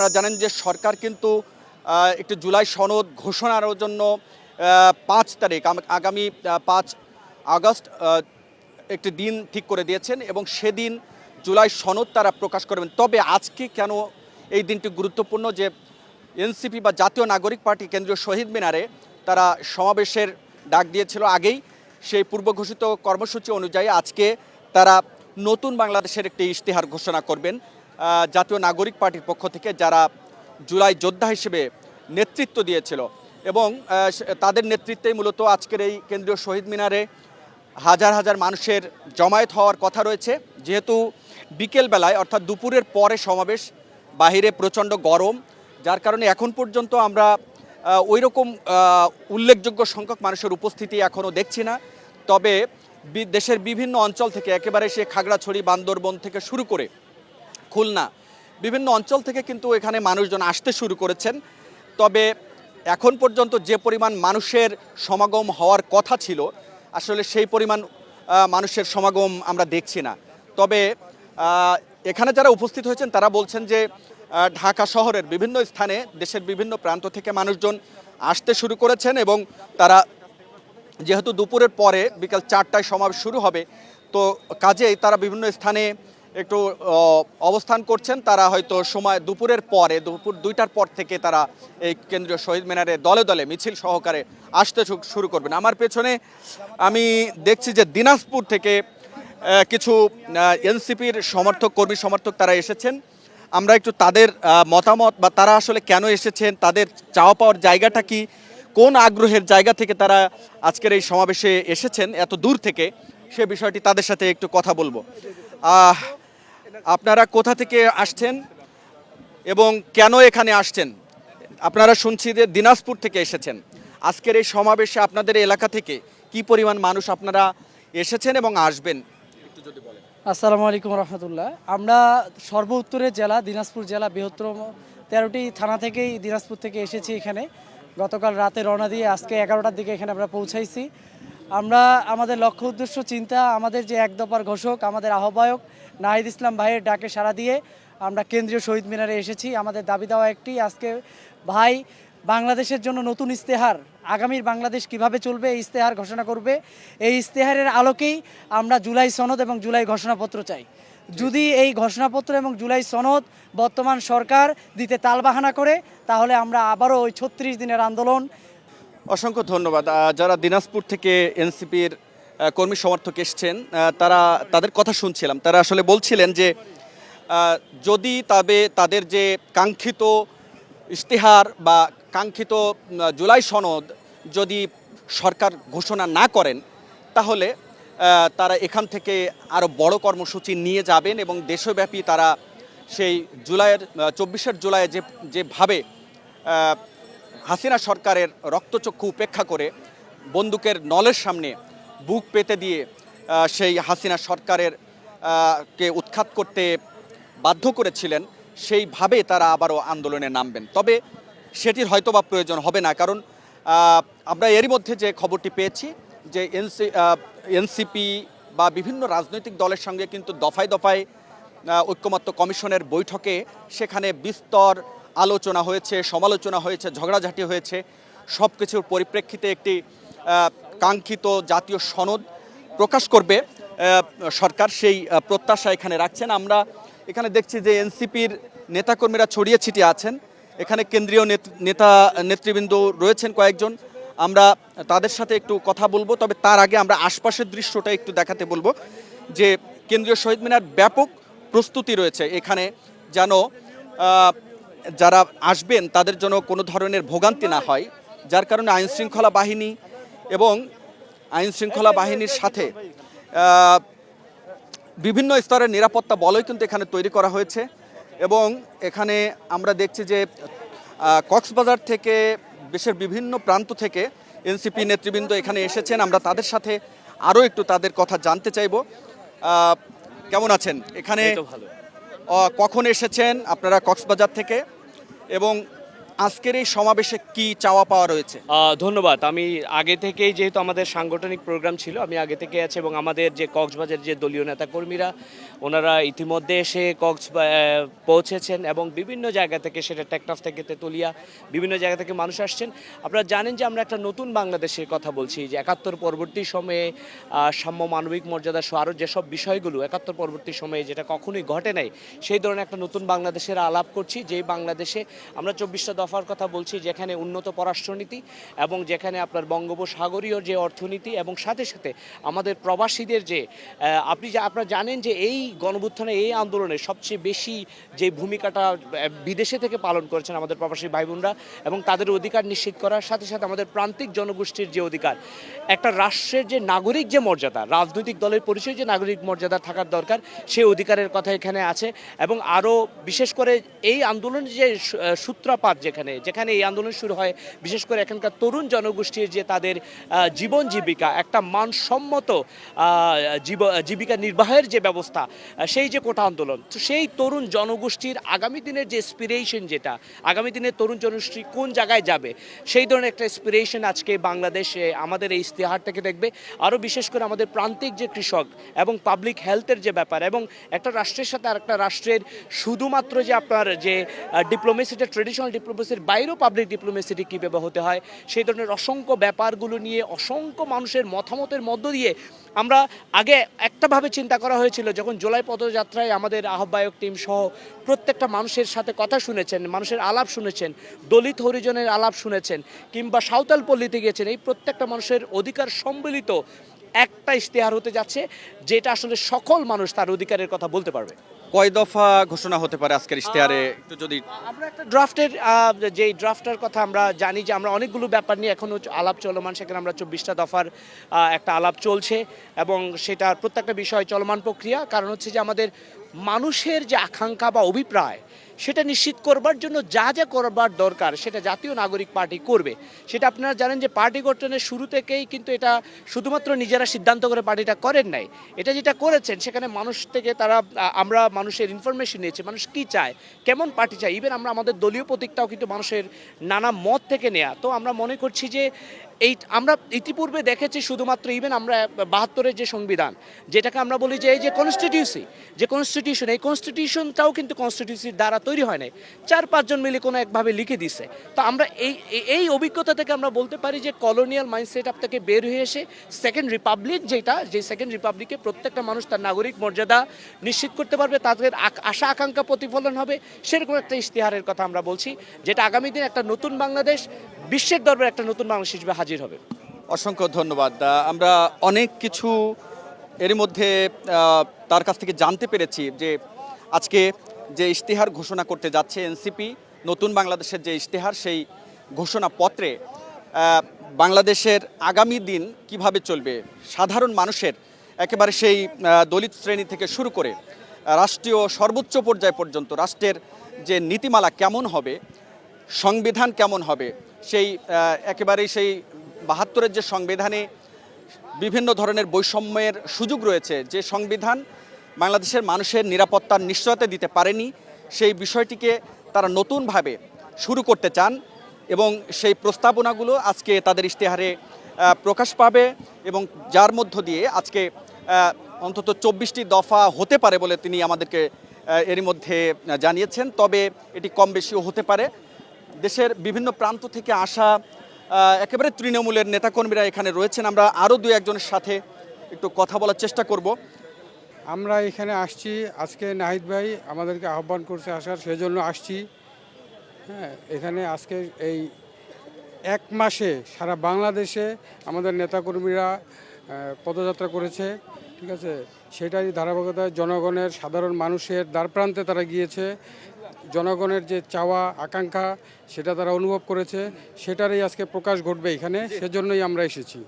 আপনারা জানেন যে সরকার কিন্তু একটি জুলাই সনদ ঘোষণার জন্য পাঁচ তারিখ আগামী পাঁচ আগস্ট একটি দিন ঠিক করে দিয়েছেন এবং সেদিন জুলাই সনদ তারা প্রকাশ করবেন। তবে আজকে কেন এই দিনটি গুরুত্বপূর্ণ যে এনসিপি বা জাতীয় নাগরিক পার্টি কেন্দ্রীয় শহীদ মিনারে তারা সমাবেশের ডাক দিয়েছিল আগেই। সেই পূর্ব ঘোষিত কর্মসূচি অনুযায়ী আজকে তারা নতুন বাংলাদেশের একটি ইশতেহার ঘোষণা করবেন। জাতীয় নাগরিক পার্টির পক্ষ থেকে যারা জুলাই যোদ্ধা হিসেবে নেতৃত্ব দিয়েছিল এবং তাদের নেতৃত্বেই মূলত আজকের এই কেন্দ্রীয় শহীদ মিনারে হাজার হাজার মানুষের জমায়েত হওয়ার কথা রয়েছে। যেহেতু বিকেলবেলায় অর্থাৎ দুপুরের পরে সমাবেশ, বাহিরে প্রচণ্ড গরম, যার কারণে এখন পর্যন্ত আমরা ওই রকম উল্লেখযোগ্য সংখ্যক মানুষের উপস্থিতি এখনও দেখছি না। তবে দেশের বিভিন্ন অঞ্চল থেকে একেবারে সে খাগড়াছড়ি, বান্দরবন থেকে শুরু করে খুলনা। বিভিন্ন অঞ্চল থেকে কিন্তু এখানে মানুষজন আসতে শুরু করেছেন। তবে এখন পর্যন্ত যে পরিমাণ মানুষের সমাগম হওয়ার কথা ছিল, আসলে সেই পরিমাণ মানুষের সমাগম আমরা দেখছি না। তবে এখানে যারা উপস্থিত হয়েছেন তারা বলছেন যে ঢাকা শহরের বিভিন্ন স্থানে দেশের বিভিন্ন প্রান্ত থেকে মানুষজন আসতে শুরু করেছেন এবং তারা যেহেতু দুপুরের পরে বিকাল চারটায় সমাবেশ শুরু হবে, তো কাজেই তারা বিভিন্ন স্থানে একটু অবস্থান করছেন, তারা হয়তো সময় দুপুরের পরে, দুপুর দুইটার পর থেকে তারা এই কেন্দ্রীয় শহীদ মিনারে দলে দলে মিছিল সহকারে আসতে শুরু করবেন। আমার পেছনে আমি দেখছি যে দিনাজপুর থেকে কিছু এনসিপির সমর্থক, কর্মী সমর্থক তারা এসেছেন। আমরা একটু তাদের মতামত বা তারা আসলে কেন এসেছেন, তাদের চাওয়া পাওয়ার জায়গাটা কি, কোন আগ্রহের জায়গা থেকে তারা আজকের এই সমাবেশে এসেছেন, এত দূর থেকে, সে বিষয়টি তাদের সাথে একটু কথা বলব। আপনারা কোথা থেকে আসছেন এবং কেন এখানে আসছেন? আপনারা শুনছি যে দিনাজপুর থেকে এসেছেন। আজকের এই সমাবেশে আপনাদের এলাকা থেকে কি পরিমাণ মানুষ আপনারা এসেছেন এবং আসবেন? আসসালামু আলাইকুম রহমতুল্লাহ। আমরা সর্ব উত্তরের জেলা, দিনাজপুর জেলা বৃহত্তম তেরোটি থানা থেকেই দিনাজপুর থেকে এসেছি এখানে। গতকাল রাতে রওনা দিয়ে আজকে এগারোটার দিকে এখানে আমরা পৌঁছাইছি। আমরা আমাদের লক্ষ্য উদ্দেশ্য, চিন্তা, আমাদের যে এক দফার ঘোষক, আমাদের আহ্বায়ক নাহিদ ইসলাম ভাইয়ের ডাকে সাড়া দিয়ে আমরা কেন্দ্রীয় শহীদ মিনারে এসেছি। আমাদের দাবি দেওয়া একটি, আজকে ভাই বাংলাদেশের জন্য নতুন ইস্তেহার আগামীর বাংলাদেশ কীভাবে চলবে এই ইস্তেহার ঘোষণা করবে। এই ইস্তেহারের আলোকেই আমরা জুলাই সনদ এবং জুলাই ঘোষণাপত্র চাই। যদি এই ঘোষণাপত্র এবং জুলাই সনদ বর্তমান সরকার দিতে তালবাহানা করে, তাহলে আমরা আবারও ওই ছত্রিশ দিনের আন্দোলন অসংখ্য ধন্যবাদ। যারা দিনাজপুর থেকে এনসিপির কর্মী সমর্থক এসছেন তারা তাদের কথা শুনছিলাম। তারা আসলে বলছিলেন যে যদি তবে তাদের যে কাঙ্ক্ষিত ইশতেহার বা কাঙ্ক্ষিত জুলাই সনদ যদি সরকার ঘোষণা না করেন, তাহলে তারা এখান থেকে আরও বড় কর্মসূচি নিয়ে যাবেন এবং দেশব্যাপী তারা সেই জুলাইয়ের চব্বিশের জুলাই যে যেভাবে হাসিনা সরকারের রক্তচক্ষু উপেক্ষা করে বন্দুকের নলের সামনে বুক পেতে দিয়ে সেই হাসিনা সরকারের কে উৎখাত করতে বাধ্য করেছিলেন, সেইভাবে তারা আবারও আন্দোলনে নামবেন। তবে সেটির হয়তোবা প্রয়োজন হবে না, কারণ আমরা এরই মধ্যে যে খবরটি পেয়েছি যে এনসি এনসিপি বা বিভিন্ন রাজনৈতিক দলের সঙ্গে কিন্তু দফায় দফায় ঐক্যমত্য কমিশনের বৈঠকে সেখানে বিস্তর আলোচনা হয়েছে, সমালোচনা হয়েছে, ঝগড়াঝাটি হয়েছে সব কিছুর পরিপ্রেক্ষিতে একটি কাঙ্ক্ষিত জাতীয় সনদ প্রকাশ করবে সরকার সেই প্রত্যাশা এখানে রাখছেন। আমরা এখানে দেখছি যে এনসিপির নেতাকর্মীরা ছড়িয়ে ছিটিয়ে আছেন। এখানে কেন্দ্রীয় নেত- নেতা, নেতৃবৃন্দ রয়েছেন কয়েকজন। আমরা তাদের সাথে একটু কথা বলব, তবে তার আগে আমরা আশপাশের দৃশ্যটা একটু দেখাতে বলব যে কেন্দ্রীয় শহীদ মিনার ব্যাপক প্রস্তুতি রয়েছে। এখানে যেন যারা আসবেন, তাদের জন্য কোনো ধরনের ভোগান্তি না হয়। যার কারণে আইনশৃঙ্খলা বাহিনী এবং আইনশৃঙ্খলা বাহিনীর সাথে বিভিন্ন স্তরের নিরাপত্তা বলয় কিন্তু এখানে তৈরি করা হয়েছে এবং এখানে আমরা দেখছি যে কক্সবাজার থেকে দেশের বিভিন্ন প্রান্ত থেকে এনসিপি নেতৃবৃন্দ এখানে এসেছেন। আমরা তাদের সাথে আরও একটু তাদের কথা জানতে চাইব। কেমন আছেন? এখানে কখন এসেছেন আপনারা কক্সবাজার থেকে? এবং আজকের এই সমাবেশে কি চাওয়া পাওয়া রয়েছে? ধন্যবাদ। আমি আগে থেকেই যেহেতু আমাদের সাংগঠনিক প্রোগ্রাম ছিল, আমি আগে থেকে আছি এবং আমাদের যে কক্সবাজার যে দলীয় নেতাকর্মীরা ওনারা ইতিমধ্যে এসে কক্স পৌঁছেছেন এবং বিভিন্ন জায়গা থেকে সেটা টেকটাফ থেকে তেতুলিয়া, বিভিন্ন জায়গা থেকে মানুষ আসছেন। আপনারা জানেন যে আমরা একটা নতুন বাংলাদেশের কথা বলছি যে একাত্তর পরবর্তী সময়ে সাম্য মানবিক মর্যাদা সহ আরও যেসব বিষয়গুলো একাত্তর পরবর্তী সময়ে যেটা কখনোই ঘটে নাই, সেই ধরনের একটা নতুন বাংলাদেশের আলাপ করছি, যেই বাংলাদেশে আমরা চব্বিশটা দফার কথা বলছি, যেখানে উন্নত পররাষ্ট্রনীতি এবং যেখানে আপনার বঙ্গোপসাগরীয় যে অর্থনীতি এবং সাথে সাথে আমাদের প্রবাসীদের যে আপনি আপনারা জানেন যে এই গণবুত্থানে এই আন্দোলনে সবচেয়ে বেশি যে ভূমিকাটা বিদেশে থেকে পালন করেছেন আমাদের প্রবাসী ভাই বোনরা এবং তাদের অধিকার নিশ্চিত করার সাথে সাথে আমাদের প্রান্তিক জনগোষ্ঠীর যে অধিকার, একটা রাষ্ট্রের যে নাগরিক যে মর্যাদা, রাজনৈতিক দলের পরিচয় যে নাগরিক মর্যাদা থাকার দরকার, সেই অধিকারের কথা এখানে আছে এবং আরও বিশেষ করে এই আন্দোলনের যে সূত্রপাত যেখানে যেখানে এই আন্দোলন শুরু হয়, বিশেষ করে এখানকার তরুণ জনগোষ্ঠীর যে তাদের জীবন জীবিকা, একটা মানসম্মত জীব- জীবিকা নির্বাহের যে ব্যবস্থা সেই যে কোটা আন্দোলন, তো সেই তরুণ জনগোষ্ঠীর আগামী দিনের যে স্পিরেশন যেটা, আগামী দিনের তরুণ জনগোষ্ঠী কোন জায়গায় যাবে, সেই ধরনের একটা স্পিরেশন আজকে বাংলাদেশে আমাদের এই ইস্তেহার থেকে দেখবে। আরও বিশেষ করে আমাদের প্রান্তিক যে কৃষক এবং পাবলিক হেলথের যে ব্যাপার এবং একটা রাষ্ট্রের সাথে আর একটা রাষ্ট্রের শুধুমাত্র যে আপনার যে ডিপ্লোমেসিটা ট্রেডিশনাল ডিপ্লোমেসির বাইরেও পাবলিক ডিপ্লোমেসিটি কীভাবে হতে হয়, সেই ধরনের অসংখ্য ব্যাপারগুলো নিয়ে অসংখ্য মানুষের মতামতের মধ্য দিয়ে আমরা আগে একটাভাবে চিন্তা করা হয়েছিল যখন জুলাই পদযাত্রায় আমাদের আহ্বায়ক টিম সহ প্রত্যেকটা মানুষের সাথে কথা শুনেছেন, মানুষের আলাপ শুনেছেন, দলিত হরিজনের আলাপ শুনেছেন, কিংবা সাঁওতাল পল্লীতে গিয়েছেন। এই প্রত্যেকটা মানুষের অধিকার সম্মিলিত একটা ইশতেহার হতে যাচ্ছে, যেটা আসলে সকল মানুষ তার অধিকারের কথা বলতে পারবে। কয় দফা ঘোষণা হতে পারে আজকের ইশতেহারে? একটু যদি আমরা একটা ড্রাফটের যে ড্রাফটার কথা আমরা জানি যে আমরা অনেকগুলো ব্যাপার নিয়ে এখনও আলাপ চলমান সেখানে আমরা চব্বিশটা দফার একটা আলাপ চলছে এবং সেটার প্রত্যেকটা বিষয় চলমান প্রক্রিয়া। কারণ হচ্ছে যে আমাদের মানুষের যে আকাঙ্ক্ষা বা অভিপ্রায় সেটা নিশ্চিত করবার জন্য যা যা করবার দরকার সেটা জাতীয় নাগরিক পার্টি করবে। সেটা আপনারা জানেন যে পার্টি গঠনের শুরু থেকেই কিন্তু এটা শুধুমাত্র নিজেরা সিদ্ধান্ত করে পার্টিটা করেন নাই। এটা যেটা করেছেন, সেখানে মানুষ থেকে তারা আমরা মানুষের ইনফরমেশন নিয়েছি, মানুষ কি চায়, কেমন পার্টি চায় ইভেন আমরা আমাদের দলীয় প্রতীকটাও কিন্তু মানুষের নানা মত থেকে নেয়া। তো আমরা মনে করছি যে এই, আমরা ইতিপূর্বে দেখেছি শুধুমাত্র ইভেন আমরা বাহাত্তরের যে সংবিধান, যেটাকে আমরা বলি যে এই যে কনস্টিটিউসি যে কনস্টিটিউশন এই কনস্টিটিউশনটাও কিন্তু কনস্টিটিউসির দ্বারা তৈরি হয় নাই। চার পাঁচজন মিলে কোনো একভাবে লিখে দিছে। তো আমরা এই, এই- অভিজ্ঞতা থেকে আমরা বলতে পারি যে কলোনিয়াল মাইন্ডসেট আপ থেকে বের হয়ে এসে সেকেন্ড রিপাবলিক যেটা, যে সেকেন্ড রিপাবলিকে প্রত্যেকটা মানুষ তার নাগরিক মর্যাদা নিশ্চিত করতে পারবে, তাদের আশা আকাঙ্ক্ষা প্রতিফলন হবে, সেরকম একটা ইশতেহারের কথা আমরা বলছি, যেটা আগামী দিন একটা নতুন বাংলাদেশ, বিশ্বের দরবারে একটা নতুন বাংলাদেশ হিসেবে হাজির হবে। অসংখ্য ধন্যবাদ। আমরা অনেক কিছু এর মধ্যে তার কাছ থেকে জানতে পেরেছি যে আজকে যে ইশতেহার ঘোষণা করতে যাচ্ছে এনসিপি, নতুন বাংলাদেশের যে ইশতেহার, সেই ঘোষণাপত্রে বাংলাদেশের আগামী দিন কীভাবে চলবে? সাধারণ মানুষের একেবারে সেই দলিত শ্রেণি থেকে শুরু করে রাষ্ট্রীয় সর্বোচ্চ পর্যায় পর্যন্ত, রাষ্ট্রের যে নীতিমালা কেমন হবে, সংবিধান কেমন হবে, সেই একেবারেই সেই বাহাত্তরের যে সংবিধানে বিভিন্ন ধরনের বৈষম্যের সুযোগ রয়েছে, যে সংবিধান বাংলাদেশের মানুষের নিরাপত্তার নিশ্চয়তা দিতে পারেনি, সেই বিষয়টিকে তারা নতুনভাবে শুরু করতে চান এবং সেই প্রস্তাবনাগুলো আজকে তাদের ইশতেহারে প্রকাশ পাবে এবং যার মধ্য দিয়ে আজকে অন্তত চব্বিশটি দফা হতে পারে বলে তিনি আমাদেরকে এরই মধ্যে জানিয়েছেন। তবে এটি কম বেশিও হতে পারে। দেশের বিভিন্ন প্রান্ত থেকে আসা একেবারে তৃণমূলের নেতাকর্মীরা এখানে রয়েছেন। আমরা আরও দু একজনের সাথে একটু কথা বলার চেষ্টা করব। আমরা এখানে আসছি। আজকে নাহিদ ভাই আমাদেরকে আহ্বান করছে আসার, সেজন্য আসছি। হ্যাঁ এখানে আজকে এই এক মাসে সারা বাংলাদেশে আমাদের নেতাকর্মীরা পদযাত্রা করেছে, ঠিক আছে? সেটারই ধারাবাহিকতায় জনগণের, সাধারণ মানুষের দ্বারপ্রান্তে তারা গিয়েছে। জনগণের যে চাওয়া, আকাঙ্ক্ষা, সেটা তারা অনুভব করেছে। সেটারই আজকে প্রকাশ ঘটবে এখানে, সেজন্যই আমরা এসেছি।